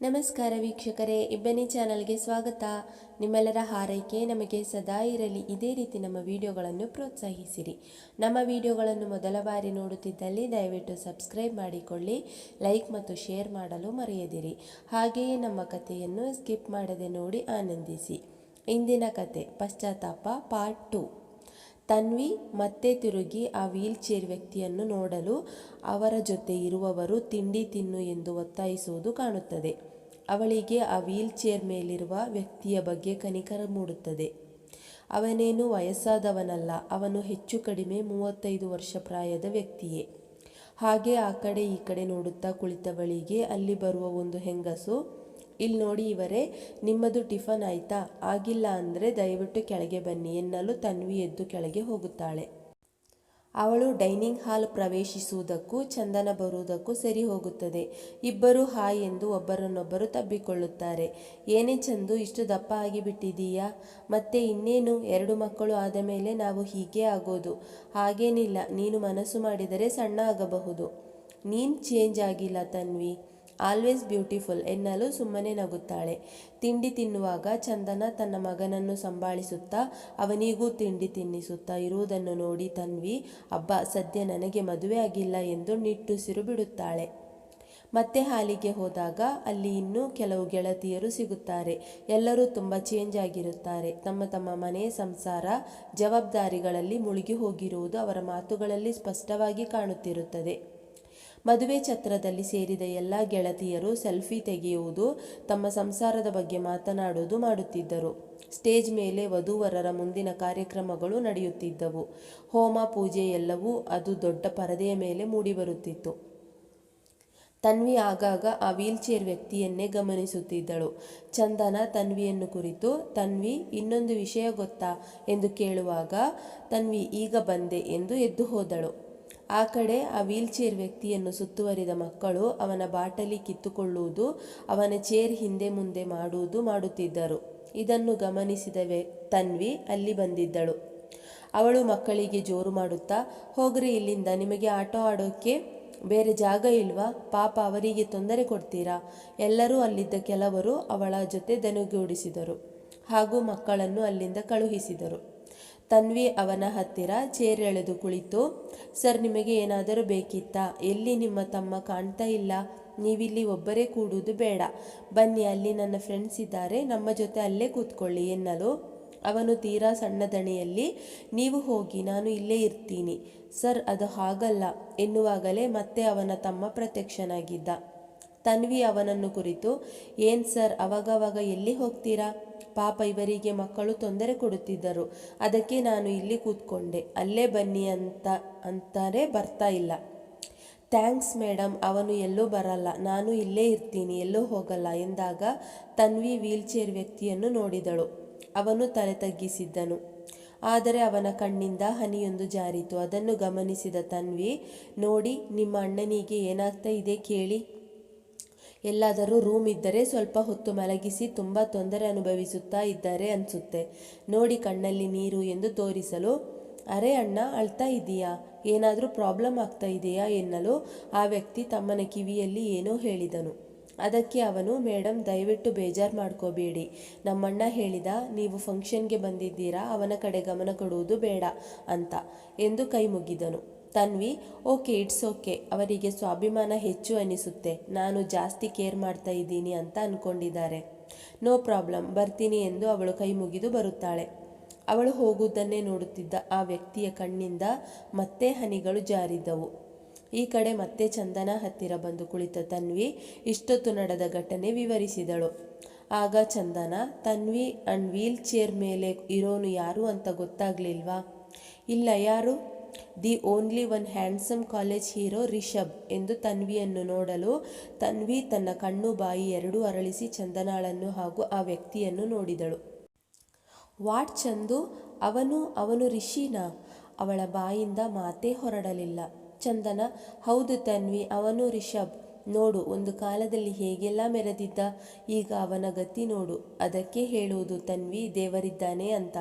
ನಮಸ್ಕಾರ ವೀಕ್ಷಕರೇ, ಇಬ್ಬನಿ ಚಾನಲ್ಗೆ ಸ್ವಾಗತ. ನಿಮ್ಮೆಲ್ಲರ ಹಾರೈಕೆ ನಮಗೆ ಸದಾ ಇರಲಿ. ಇದೇ ರೀತಿ ನಮ್ಮ ವಿಡಿಯೋಗಳನ್ನು ಪ್ರೋತ್ಸಾಹಿಸಿರಿ. ನಮ್ಮ ವಿಡಿಯೋಗಳನ್ನು ಮೊದಲ ಬಾರಿ ನೋಡುತ್ತಿದ್ದಲ್ಲಿ ದಯವಿಟ್ಟು ಸಬ್ಸ್ಕ್ರೈಬ್ ಮಾಡಿಕೊಳ್ಳಿ, ಲೈಕ್ ಮತ್ತು ಶೇರ್ ಮಾಡಲು ಮರೆಯದಿರಿ. ಹಾಗೆಯೇ ನಮ್ಮ ಕಥೆಯನ್ನು ಸ್ಕಿಪ್ ಮಾಡದೆ ನೋಡಿ ಆನಂದಿಸಿ. ಇಂದಿನ ಕತೆ ಪಶ್ಚಾತ್ತಾಪ ಪಾರ್ಟ್ ಟು. ತನ್ವಿ ಮತ್ತೆ ತಿರುಗಿ ಆ ವೀಲ್ ಚೇರ್ ವ್ಯಕ್ತಿಯನ್ನು ನೋಡಲು ಅವರ ಜೊತೆ ಇರುವವರು ತಿಂಡಿ ತಿನ್ನು ಎಂದು ಒತ್ತಾಯಿಸುವುದು ಕಾಣುತ್ತದೆ. ಅವಳಿಗೆ ಆ ವೀಲ್ ಚೇರ್ ಮೇಲಿರುವ ವ್ಯಕ್ತಿಯ ಬಗ್ಗೆ ಕನಿಕರ ಮೂಡುತ್ತದೆ. ಅವನೇನು ವಯಸ್ಸಾದವನಲ್ಲ, ಅವನು ಹೆಚ್ಚು ಕಡಿಮೆ ಮೂವತ್ತೈದು ವರ್ಷ ಪ್ರಾಯದ ವ್ಯಕ್ತಿಯೇ. ಹಾಗೆ ಆ ಕಡೆ ಈ ಕಡೆ ನೋಡುತ್ತಾ ಕುಳಿತವಳಿಗೆ ಅಲ್ಲಿ ಬರುವ ಒಂದು ಹೆಂಗಸು ಇಲ್ಲಿ ನೋಡಿ ಇವರೇ, ನಿಮ್ಮದು ಟಿಫನ್ ಆಯ್ತಾ? ಆಗಿಲ್ಲ ಅಂದರೆ ದಯವಿಟ್ಟು ಕೆಳಗೆ ಬನ್ನಿ ಎನ್ನಲು ತನ್ವಿ ಎದ್ದು ಕೆಳಗೆ ಹೋಗುತ್ತಾಳೆ. ಅವಳು ಡೈನಿಂಗ್ ಹಾಲ್ ಪ್ರವೇಶಿಸುವುದಕ್ಕೂ, ಚಂದನ ಬರುವುದಕ್ಕೂ ಸರಿ ಹೋಗುತ್ತದೆ. ಇಬ್ಬರು ಹಾಯ್ ಎಂದು ಒಬ್ಬರನ್ನೊಬ್ಬರು ತಬ್ಬಿಕೊಳ್ಳುತ್ತಾರೆ. ಏನೇ ಚಂದು, ಇಷ್ಟು ದಪ್ಪ ಆಗಿಬಿಟ್ಟಿದೀಯಾ? ಮತ್ತೆ ಇನ್ನೇನು? ಎರಡು ಮಕ್ಕಳು ಆದ ಮೇಲೆ ನಾವು ಹೀಗೆ ಆಗೋದು. ಹಾಗೇನಿಲ್ಲ, ನೀನು ಮನಸ್ಸು ಮಾಡಿದರೆ ಸಣ್ಣ ಆಗಬಹುದು. ನೀನು ಚೇಂಜ್ ಆಗಿಲ್ಲ ತನ್ವಿ. ಆಲ್ವೇಸ್ ಬ್ಯೂಟಿಫುಲ್ ಎನ್ನಲು ಸುಮ್ಮನೆ ನಗುತ್ತಾಳೆ. ತಿಂಡಿ ತಿನ್ನುವಾಗ ಚಂದನ ತನ್ನ ಮಗನನ್ನು ಸಂಭಾಳಿಸುತ್ತಾ, ಅವನಿಗೂ ತಿಂಡಿ ತಿನ್ನಿಸುತ್ತಾ ಇರುವುದನ್ನು ನೋಡಿ ತನ್ವಿ, ಅಬ್ಬ, ಸದ್ಯ ನನಗೆ ಮದುವೆ ಆಗಿಲ್ಲ ಎಂದು ನಿಟ್ಟುಸಿರು ಬಿಡುತ್ತಾಳೆ. ಮತ್ತೆ ಹಾಲಿಗೆ ಹೋದಾಗ ಅಲ್ಲಿ ಇನ್ನೂ ಕೆಲವು ಗೆಳತಿಯರು ಸಿಗುತ್ತಾರೆ. ಎಲ್ಲರೂ ತುಂಬ ಚೇಂಜ್ ಆಗಿರುತ್ತಾರೆ. ತಮ್ಮ ತಮ್ಮ ಮನೆ ಸಂಸಾರ ಜವಾಬ್ದಾರಿಗಳಲ್ಲಿ ಮುಳುಗಿ ಹೋಗಿರುವುದು ಅವರ ಮಾತುಗಳಲ್ಲಿ ಸ್ಪಷ್ಟವಾಗಿ ಕಾಣುತ್ತಿರುತ್ತದೆ. ಮದುವೆ ಛತ್ರದಲ್ಲಿ ಸೇರಿದ ಎಲ್ಲ ಗೆಳತಿಯರು ಸೆಲ್ಫಿ ತೆಗೆಯುವುದು, ತಮ್ಮ ಸಂಸಾರದ ಬಗ್ಗೆ ಮಾತನಾಡುವುದು ಮಾಡುತ್ತಿದ್ದರು. ಸ್ಟೇಜ್ ಮೇಲೆ ವಧುವರರ ಮುಂದಿನ ಕಾರ್ಯಕ್ರಮಗಳು ನಡೆಯುತ್ತಿದ್ದವು. ಹೋಮ ಪೂಜೆ ಎಲ್ಲವೂ ಅದು ದೊಡ್ಡ ಪರದೆಯ ಮೇಲೆ ಮೂಡಿಬರುತ್ತಿತ್ತು. ತನ್ವಿ ಆಗಾಗ ಆ ವೀಲ್ಚೇರ್ ವ್ಯಕ್ತಿಯನ್ನೇ ಗಮನಿಸುತ್ತಿದ್ದಳು. ಚಂದನ ತನ್ವಿಯನ್ನು ಕುರಿತು, ತನ್ವಿ, ಇನ್ನೊಂದು ವಿಷಯ ಗೊತ್ತಾ? ಎಂದು ಕೇಳುವಾಗ, ತನ್ವಿ, ಈಗ ಬಂದೆ ಎಂದು ಎದ್ದು ಹೋದಳು. ಆ ಕಡೆ ಆ ವೀಲ್ಚೇರ್ ವ್ಯಕ್ತಿಯನ್ನು ಸುತ್ತುವರಿದ ಮಕ್ಕಳು ಅವನ ಬಾಟಲಿ ಕಿತ್ತುಕೊಳ್ಳುವುದು, ಅವನ ಚೇರ್ ಹಿಂದೆ ಮುಂದೆ ಮಾಡುವುದು ಮಾಡುತ್ತಿದ್ದರು. ಇದನ್ನು ಗಮನಿಸಿದ ತನ್ವಿ ಅಲ್ಲಿ ಬಂದಿದ್ದಳು. ಅವಳು ಮಕ್ಕಳಿಗೆ ಜೋರು ಮಾಡುತ್ತಾ, ಹೋಗ್ರಿ ಇಲ್ಲಿಂದ, ನಿಮಗೆ ಆಟೋ ಆಡೋಕ್ಕೆ ಬೇರೆ ಜಾಗ ಇಲ್ವಾ? ಪಾಪ ಅವರಿಗೆ ತೊಂದರೆ ಕೊಡ್ತೀರಾ? ಎಲ್ಲರೂ ಅಲ್ಲಿದ್ದ ಕೆಲವರು ಅವಳ ಜೊತೆ ದನುಗೂಡಿಸಿದರು ಹಾಗೂ ಮಕ್ಕಳನ್ನು ಅಲ್ಲಿಂದ ಕಳುಹಿಸಿದರು. ತನ್ವಿ ಅವನ ಹತ್ತಿರ ಚೇರೆಳೆದು ಕುಳಿತು, ಸರ್, ನಿಮಗೆ ಏನಾದರೂ ಬೇಕಿತ್ತಾ? ಎಲ್ಲಿ ನಿಮ್ಮ ತಮ್ಮ ಕಾಣ್ತಾ ಇಲ್ಲ? ನೀವಿಲ್ಲಿ ಒಬ್ಬರೇ ಕೂಡುವುದು ಬೇಡ. ಬನ್ನಿ, ಅಲ್ಲಿ ನನ್ನ ಫ್ರೆಂಡ್ಸ್ ಇದ್ದಾರೆ. ನಮ್ಮ ಜೊತೆ ಅಲ್ಲೇ ಕೂತ್ಕೊಳ್ಳಿ ಎನ್ನಲು ಅವನು ತೀರಾ ಸಣ್ಣ ದಣಿಯಲ್ಲಿ ನೀವು ಹೋಗಿ, ನಾನು ಇಲ್ಲೇ ಇರ್ತೀನಿ. ಸರ್, ಅದು ಹಾಗಲ್ಲ. ಎನ್ನುವಾಗಲೇ ಮತ್ತೆ ಅವನ ತಮ್ಮ ಪ್ರತ್ಯಕ್ಷನಾಗಿದ್ದ. ತನ್ವಿ ಅವನನ್ನು ಕುರಿತು, ಏನು ಸರ್, ಅವಾಗವಾಗ ಎಲ್ಲಿ ಹೋಗ್ತೀರಾ? ಪಾಪ ಇವರಿಗೆ ಮಕ್ಕಳು ತೊಂದರೆ ಕೊಡುತ್ತಿದ್ದರು. ಅದಕ್ಕೆ ನಾನು ಇಲ್ಲಿ ಕೂತ್ಕೊಂಡೆ. ಅಲ್ಲೇ ಬನ್ನಿ ಅಂತ, ಅಂತಾರೆ ಬರ್ತಾ ಇಲ್ಲ. ಥ್ಯಾಂಕ್ಸ್ ಮೇಡಮ್ ಅವನು ಎಲ್ಲೂ ಬರಲ್ಲ. ನಾನು ಇಲ್ಲೇ ಇರ್ತೀನಿ, ಎಲ್ಲೂ ಹೋಗಲ್ಲ ಎಂದಾಗ ತನ್ವಿ ವೀಲ್ಚೇರ್ ವ್ಯಕ್ತಿಯನ್ನು ನೋಡಿದಳು. ಅವನು ತಲೆ ತಗ್ಗಿಸಿದ್ದನು. ಆದರೆ ಅವನ ಕಣ್ಣಿಂದ ಹನಿಯೊಂದು ಜಾರಿತು. ಅದನ್ನು ಗಮನಿಸಿದ ತನ್ವಿ, ನೋಡಿ, ನಿಮ್ಮ ಅಣ್ಣನಿಗೆ ಏನಾಗ್ತಾ ಇದೆ ಕೇಳಿ. ಎಲ್ಲಾದರೂ ರೂಮ್ ಇದ್ದರೆ ಸ್ವಲ್ಪ ಹೊತ್ತು ಮಲಗಿಸಿ ತುಂಬ ತೊಂದರೆ ಅನುಭವಿಸುತ್ತಾ ಇದ್ದಾರೆ ಅನಿಸುತ್ತೆ. ನೋಡಿ ಕಣ್ಣಲ್ಲಿ ನೀರು ಎಂದು ತೋರಿಸಲು, ಅರೆ ಅಣ್ಣ, ಅಳ್ತಾ ಇದೆಯಾ? ಏನಾದರೂ ಪ್ರಾಬ್ಲಮ್ ಆಗ್ತಾ ಇದೆಯಾ? ಎನ್ನಲು ಆ ವ್ಯಕ್ತಿ ತಮ್ಮನ ಕಿವಿಯಲ್ಲಿ ಏನೋ ಹೇಳಿದನು. ಅದಕ್ಕೆ ಅವನು ಮೇಡಮ್ ದಯವಿಟ್ಟು ಬೇಜಾರು ಮಾಡ್ಕೋಬೇಡಿ. ನಮ್ಮಣ್ಣ ಹೇಳಿದ, ನೀವು ಫಂಕ್ಷನ್ಗೆ ಬಂದಿದ್ದೀರಾ? ಅವನ ಕಡೆ ಗಮನ ಕೊಡುವುದು ಬೇಡ ಅಂತ ಎಂದು ಕೈ ಮುಗಿದನು. Tanvi, okay, it's okay. ಅವರಿಗೆ ಸ್ವಾಭಿಮಾನ ಹೆಚ್ಚು ಅನಿಸುತ್ತೆ. ನಾನು ಜಾಸ್ತಿ ಕೇರ್ ಮಾಡ್ತಾ ಇದ್ದೀನಿ ಅಂತ ಅಂದ್ಕೊಂಡಿದ್ದಾರೆ ನೋ ಪ್ರಾಬ್ಲಮ್, ಬರ್ತೀನಿ ಎಂದು ಅವಳು ಕೈ ಮುಗಿದು ಬರುತ್ತಾಳೆ. ಅವಳು ಹೋಗುವುದನ್ನೇ ನೋಡುತ್ತಿದ್ದ ಆ ವ್ಯಕ್ತಿಯ ಕಣ್ಣಿಂದ ಮತ್ತೆ ಹನಿಗಳು ಜಾರಿದ್ದವು. ಈ ಕಡೆ ಮತ್ತೆ ಚಂದನ ಹತ್ತಿರ ಬಂದು ಕುಳಿತ ತನ್ವಿ ಇಷ್ಟೊತ್ತು ನಡೆದ ಘಟನೆ ವಿವರಿಸಿದಳು. ಆಗ Chandana, Tanvi and wheelchair ಮೇಲೆ ಇರೋನು ಯಾರು ಅಂತ ಗೊತ್ತಾಗ್ಲಿಲ್ವಾ? ಇಲ್ಲ, ಯಾರು? The only one handsome college hero Rishabh ಎಂದು ತನ್ವಿಯನ್ನು ನೋಡಲು ತನ್ವಿ ತನ್ನ ಕಣ್ಣು ಬಾಯಿ ಎರಡೂ ಅರಳಿಸಿ ಚಂದನಾಳನ್ನು ಹಾಗೂ ಆ ವ್ಯಕ್ತಿಯನ್ನು ನೋಡಿದಳು. ವಾಟ್ ಚಂದು? ಅವನು ಅವನು ರಿಷಿನಾ? ಅವಳ ಬಾಯಿಂದ ಮಾತೇ ಹೊರಡಲಿಲ್ಲ. ಚಂದನ, ಹೌದು ತನ್ವಿ, ಅವನು ರಿಷಬ್. ನೋಡು, ಒಂದು ಕಾಲದಲ್ಲಿ ಹೇಗೆಲ್ಲ ಮೆರೆದಿದ್ದ? ಈಗ ಅವನ ಗತಿ ನೋಡು. ಅದಕ್ಕೆ ಹೇಳುವುದು, ತನ್ವಿ ದೇವರಿದ್ದಾನೆ ಅಂತ.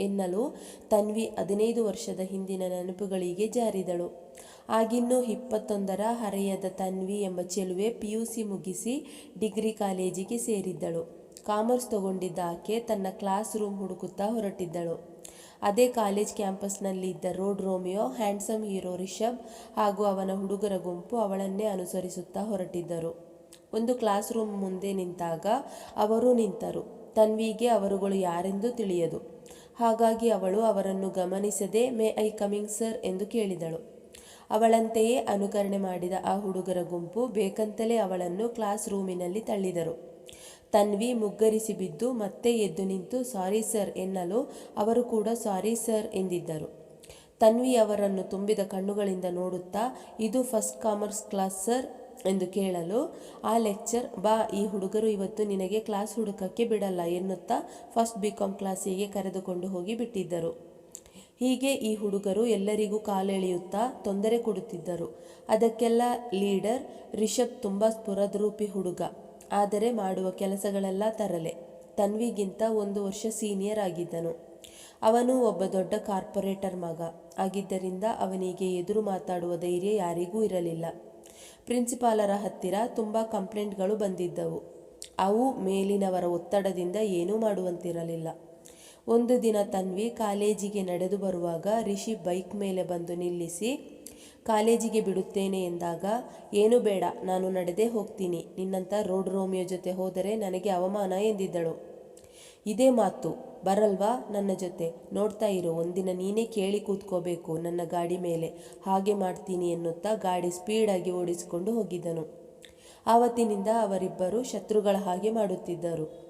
ಎನ್ನಲು ತನ್ವಿ ಹದಿನೈದು ವರ್ಷದ ಹಿಂದಿನ ನೆನಪುಗಳಿಗೆ ಜಾರಿದಳು. ಆಗಿನ್ನೂ ಇಪ್ಪತ್ತೊಂದರ ಹರೆಯದ ತನ್ವಿ ಎಂಬ ಚೆಲುವೆ ಪಿ ಯು ಸಿ ಮುಗಿಸಿ ಡಿಗ್ರಿ ಕಾಲೇಜಿಗೆ ಸೇರಿದ್ದಳು. ಕಾಮರ್ಸ್ ತಗೊಂಡಿದ್ದ ಆಕೆ ತನ್ನ ಕ್ಲಾಸ್ ರೂಮ್ ಹುಡುಕುತ್ತಾ ಹೊರಟಿದ್ದಳು. ಅದೇ ಕಾಲೇಜ್ ಕ್ಯಾಂಪಸ್ನಲ್ಲಿ ಇದ್ದ road Romeo, handsome hero Rishabh ಹಾಗೂ ಅವನ ಹುಡುಗರ ಗುಂಪು ಅವಳನ್ನೇ ಅನುಸರಿಸುತ್ತಾ ಹೊರಟಿದ್ದರು. ಒಂದು ಕ್ಲಾಸ್ ರೂಮ್ ಮುಂದೆ ನಿಂತಾಗ ಅವರು ನಿಂತರು. ತನ್ವಿಗೆ ಅವರುಗಳು ಯಾರೆಂದು ತಿಳಿಯದು. ಹಾಗಾಗಿ ಅವಳು ಅವರನ್ನು ಗಮನಿಸದೆ, ಮೇ ಐ ಕಮಿಂಗ್, ಸರ್, ಎಂದು ಕೇಳಿದಳು. ಅವಳಂತೆಯೇ ಅನುಕರಣೆ ಮಾಡಿದ ಆ ಹುಡುಗರ ಗುಂಪು ಬೇಕಂತಲೇ ಅವಳನ್ನು ಕ್ಲಾಸ್ ರೂಮಿನಲ್ಲಿ ತಳ್ಳಿದರು. ತನ್ವಿ ಮುಗ್ಗರಿಸಿ ಬಿದ್ದು ಮತ್ತೆ ಎದ್ದು ನಿಂತು, ಸಾರಿ, ಸರ್, ಎನ್ನಲು ಅವರು ಕೂಡ, ಸಾರಿ, ಸರ್, ಎಂದಿದ್ದರು. ತನ್ವಿ ಅವರನ್ನು ತುಂಬಿದ ಕಣ್ಣುಗಳಿಂದ ನೋಡುತ್ತಾ, ಇದು ಫಸ್ಟ್ ಕಾಮರ್ಸ್ ಕ್ಲಾಸ್, ಸರ್ ಎಂದು ಕೇಳಲು, ಆ ಲೆಕ್ಚರ್, ಬಾ, ಈ ಹುಡುಗರು ಇವತ್ತು ನಿನಗೆ ಕ್ಲಾಸ್ ಹುಡುಕಕ್ಕೆ ಬಿಡಲ್ಲ ಎನ್ನುತ್ತಾ ಫಸ್ಟ್ ಬಿ ಕಾಮ್ ಕ್ಲಾಸಿಗೆ ಕರೆದುಕೊಂಡು ಹೋಗಿ ಬಿಟ್ಟಿದ್ದರು. ಹೀಗೆ ಈ ಹುಡುಗರು ಎಲ್ಲರಿಗೂ ಕಾಲೆಳೆಯುತ್ತಾ ತೊಂದರೆ ಕೊಡುತ್ತಿದ್ದರು. ಅದಕ್ಕೆಲ್ಲ ಲೀಡರ್ ರಿಷಬ್ ತುಂಬ ಸ್ಫುರದ್ರೂಪಿ ಹುಡುಗ. ಆದರೆ ಮಾಡುವ ಕೆಲಸಗಳೆಲ್ಲ ತರಲೆ. ತನ್ವಿಗಿಂತ ಒಂದು ವರ್ಷ ಸೀನಿಯರ್ ಆಗಿದ್ದನು. ಅವನು ಒಬ್ಬ ದೊಡ್ಡ ಕಾರ್ಪೊರೇಟರ್ ಮಗ. ಆಗಿದ್ದರಿಂದ ಅವನಿಗೆ ಎದುರು ಮಾತಾಡುವ ಧೈರ್ಯ ಯಾರಿಗೂ ಇರಲಿಲ್ಲ. ಪ್ರಿನ್ಸಿಪಾಲರ ಹತ್ತಿರ ತುಂಬ ಕಂಪ್ಲೇಂಟ್ಗಳು ಬಂದಿದ್ದವು. ಅವು ಮೇಲಿನವರ ಒತ್ತಡದಿಂದ ಏನೂ ಮಾಡುವಂತಿರಲಿಲ್ಲ. ಒಂದು ದಿನ ತನ್ವಿ ಕಾಲೇಜಿಗೆ ನಡೆದು ಬರುವಾಗ ರಿಷಿ ಬೈಕ್ ಮೇಲೆ ಬಂದು ನಿಲ್ಲಿಸಿ, ಕಾಲೇಜಿಗೆ ಬಿಡುತ್ತೇನೆ ಎಂದಾಗ, ಏನು ಬೇಡ, ನಾನು ನಡೆದೇ ಹೋಗ್ತೀನಿ. ನಿನ್ನಂಥ ರೋಡ್ ರೋಮಿಯೋ ಜೊತೆ ಹೋದರೆ ನನಗೆ ಅವಮಾನ ಎಂದಿದ್ದಳು. ಇದೇ ಮಾತು, ಬರಲ್ವಾ ನನ್ನ ಜೊತೆ? ನೋಡ್ತಾ ಇರು, ಒಂದಿನ ನೀನೇ ಕೇಳಿ ಕೂತ್ಕೋಬೇಕು ನನ್ನ ಗಾಡಿ ಮೇಲೆ. ಹಾಗೆ ಮಾಡ್ತೀನಿ ಎನ್ನುತ್ತಾ ಗಾಡಿ ಸ್ಪೀಡಾಗಿ ಓಡಿಸಿಕೊಂಡು ಹೋಗಿದ್ದನು. ಆವತ್ತಿನಿಂದ ಅವರಿಬ್ಬರು ಶತ್ರುಗಳ ಹಾಗೆ ಮಾಡುತ್ತಿದ್ದರು.